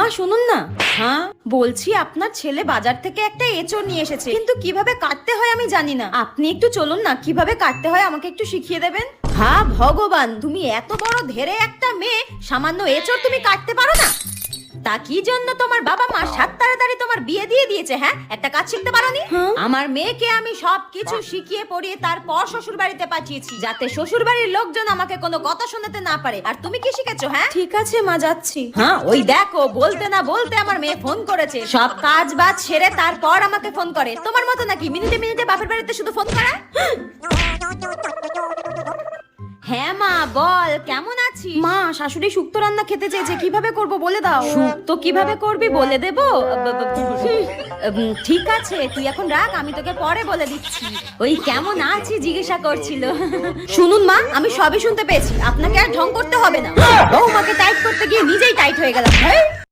মা শুনুন না। হ্যাঁ? বলছি আপনার ছেলে বাজার থেকে একটা এঁচড় নিয়ে এসেছে। কিন্তু কীভাবে কাটতে হয় আমি জানি না। আপনি একটু চলুন না কীভাবে কাটতে হয় আমাকে একটু শিখিয়ে দেবেন? হা ভগবান তুমি এত বড় ধেরে একটা মেয়ে সামান্য এঁচড় তুমি কাটতে পারো না। তা কি জন্য তোমার বাবা মা সাত তাড়াতাড়ি তোমার বিয়ে দিয়ে দিয়েছে হ্যাঁ? একটা কাজ শিখতে পারোনি? আমার মেয়েকে আমি সব কিছু শিখিয়ে পড়িয়ে তারপর শ্বশুর বাড়িতে পাঠিয়েছি যাতে শ্বশুর বাড়ির লোকজন আমাকে কোনো কথা শোনাতে না পারে। আর তুমি কি শিখেছো হ্যাঁ? ঠিক আছে মা যাচ্ছি। হ্যাঁ ওই দেখো বলতে না বলতে আমার মেয়ে ফোন করেছে। সব কাজ বাজ সেরে তারপর আমাকে ফোন করে। তোমার মতো নাকি মিনিটে মিনিটে বাপের বাড়িতে শুধু ফোন করা? হ্যাঁ মা বল কেমন আছিস? মা শাশুড়ি শুক্তো রান্না খেতে চেয়েছে কীভাবে করব বলে দাও। শুক্তো কীভাবে করবি বলে দেব? ঠিক আছে তুই এখন রাখ আমি তোকে পরে বলে দিচ্ছি। ওই কেমন আছি জিজ্ঞাসা করছিল। শুনুন মা আমি সবই শুনতে পেয়েছি আপনাকে আর ঢং করতে হবে না। বৌমাকে টাইট করতে গিয়ে নিজেই টাইট হয়ে গেলাম!